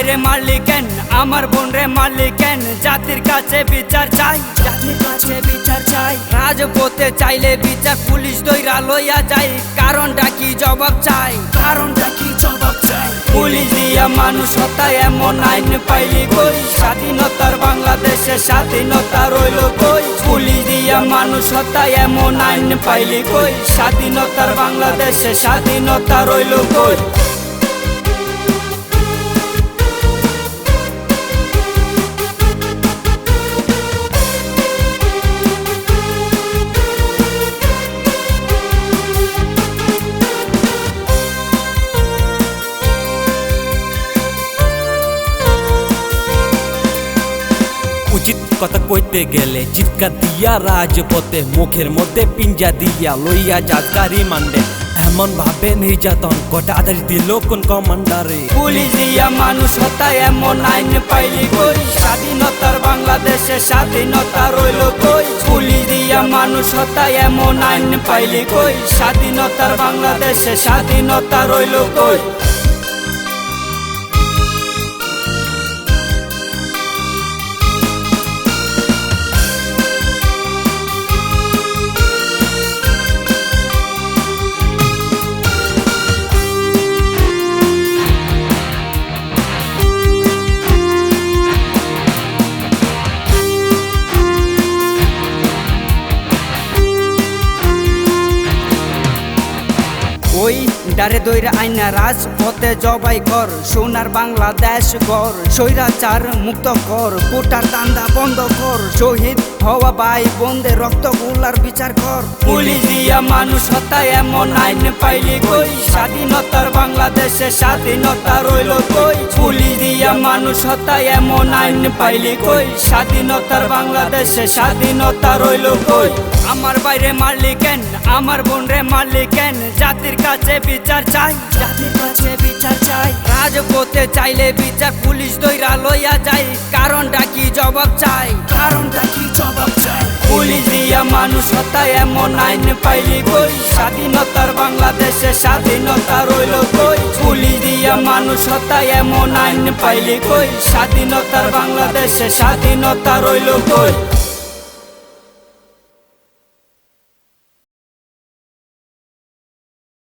বাইরে মালিকেন আমার বোন রে মালিকেন জাতির কাছে বিচার চাই। জাতির কাছে বিচার চাই। রাজপথে চাইলে বিচার পুলিশ দৈরা লইয়া যাই। কারণ ডাকি জবাব চাই? কারণ ডাকি জবাব চাই? পুলিশ দিয়া মানুষ হতায় এমন আইন পাইলি কই? স্বাধীনতার বাংলাদেশে স্বাধীনতা রইল কই? পুলিশ দিয়া মানুষ হতায় এমন আইন পাইলি কই? স্বাধীনতার বাংলাদেশে স্বাধীনতা রইল কই? উচিত কথা কইতে গেলে চিৎকার দিয়া রাজপথে মুখের মধ্যে পিঞ্জা দিয়া লইয়া যাত গাড়ি মান্ডে এমন ভাবে নির্যাতন গোটা আদেশ দিল কোন কমান্ডারে। পুলিশ দিয়া মানুষ হত্যা এমন আইন পাইলি কই? স্বাধীনতার বাংলাদেশে স্বাধীনতা রইল কই? পুলিশ দিয়া মানুষ হত্যা এমন আইন পাইলি কই? স্বাধীনতার বাংলাদেশে স্বাধীনতা রইল কই? ডারে দৈরা আইনা রাজ, পথে জবাই কর, সোনার বাংলাদেশ কর স্বৈরাচার মুক্ত কর, কোটার দান্দা বন্ধ কর, শহীদ হওয়া ভাই বন্ধে রক্তগুলার বিচার কর। পুলিশ দিয়া মানুষ হত্যা, এমন আইন পাইলি কই? স্বাধীনতার বাংলাদেশে স্বাধীনতা রইল কই? পুলিশ দিয়া মানুষ হত্যা, এমন আইন পাইলি কই? স্বাধীনতার বাংলাদেশে স্বাধীনতা রইল কই? আমার বাইরে মারলি কেন আমার বোন রে মারলি কেন জাতির কাছে বিচার চাই। জাতির কাছে বিচার চাই। রাজপথে চাইলে বিচার পুলিশ দইরা লইয়া যায়। কারণটা কি জবাব চাই? কারণটা কি জবাব চাই? পুলিশ দিয়া মানুষ হত্যা এমন আইন পাইলি কই স্বাধীনতার বাংলাদেশে স্বাধীনতা রইল কই? পুলিশ দিয়া মানুষ হত্যা এমন আইন পাইলি কই স্বাধীনতার বাংলাদেশে স্বাধীনতা রইল কই?